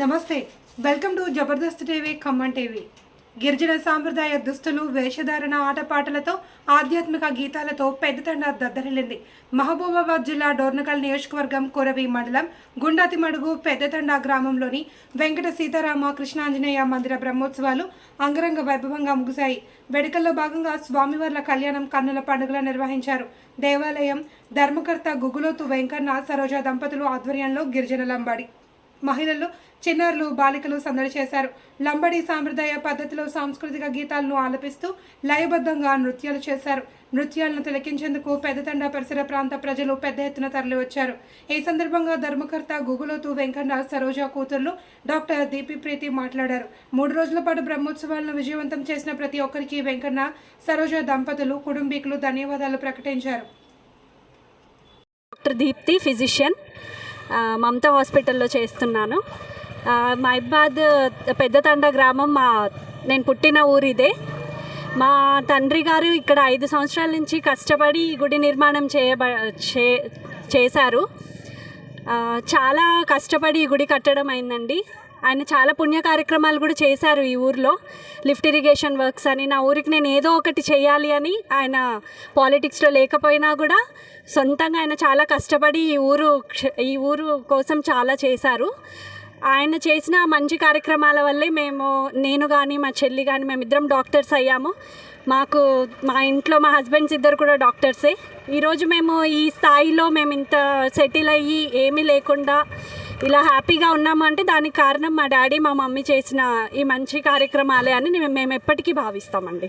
నమస్తే welcome to Jabardasth TV Khammam TV. గిరిజన సాంప్రదాయ దుస్తులు వేషధారణ ఆటపాటలతో ఆధ్యాత్మిక గీతాలతో పెద్దతండ దద్దరిల్లింది. మహబూబాబాద్ జిల్లా డోర్నకల్ నియోజకవర్గం కొరవి మండలం గుండాతిమడుగు పెద్దతండ గ్రామంలోని వెంకట సీతారామ కృష్ణాంజనేయ మందిర బ్రహ్మోత్సవాలు అంగరంగ వైభవంగా ముగిశాయి. వేడుకల్లో భాగంగా స్వామివార్ల కళ్యాణం కన్నుల పండుగలు నిర్వహించారు. దేవాలయం ధర్మకర్త గుగులోతు వెంకన్న సరోజ దంపతులు ఆధ్వర్యంలో గిరిజన లంబాడి మహిళలు చిన్నారులు బాలికలు సందడి చేశారు. లంబడి సాంప్రదాయ పద్ధతిలో సాంస్కృతిక గీతాలను ఆలపిస్తూ లయబద్ధంగా నృత్యాలు చేశారు. నృత్యాలను తిలకించేందుకు పెద్దతండ పరిసర ప్రాంత ప్రజలు పెద్ద ఎత్తున తరలివచ్చారు. ఈ సందర్భంగా ధర్మకర్త గుగులోతు వెంకన్న సరోజ కూతుర్లు డాక్టర్ దీపి ప్రీతి మాట్లాడారు. మూడు రోజుల పాటు బ్రహ్మోత్సవాలను విజయవంతం చేసిన ప్రతి ఒక్కరికి వెంకన్న సరోజ దంపతులు కుటుంబీకులు ధన్యవాదాలు ప్రకటించారు. Doctor Deepti physician. మమతా హాస్పిటల్లో చేస్తున్నాను. మైబాద్ మహిబాద్ పెద్దతండ గ్రామం మా నేను పుట్టిన ఊరు ఇదే. మా తండ్రి గారు ఇక్కడ ఐదు సంవత్సరాల నుంచి కష్టపడి ఈ గుడి నిర్మాణం చేయబ చే చేశారు. చాలా కష్టపడి ఈ గుడి కట్టడం అయిందండి. ఆయన చాలా పుణ్య కార్యక్రమాలు కూడా చేశారు ఈ ఊరిలో. లిఫ్ట్ ఇరిగేషన్ వర్క్స్ అని నా ఊరికి నేను ఏదో ఒకటి చేయాలి అని ఆయన పాలిటిక్స్లో లేకపోయినా కూడా సొంతంగా ఆయన చాలా కష్టపడి ఈ ఊరు క్ష- ఈ ఊరు కోసం చాలా చేశారు. ఆయన చేసిన మంచి కార్యక్రమాల వల్లే మేము నేను కానీ మా చెల్లి కానీ మేమిద్దరం డాక్టర్స్ అయ్యాము. మాకు మా ఇంట్లో మా హస్బెండ్స్ ఇద్దరు కూడా డాక్టర్సే. ఈరోజు మేము ఈ స్థాయిలో మేము ఇంత సెటిల్ అయ్యి ఏమీ లేకుండా ఇలా హ్యాపీగా ఉన్నామంటే దానికి కారణం మా డాడీ మా మమ్మీ చేసిన ఈ మంచి కార్యక్రమాలే అని మేము ఎప్పటికీ భావిస్తామండి.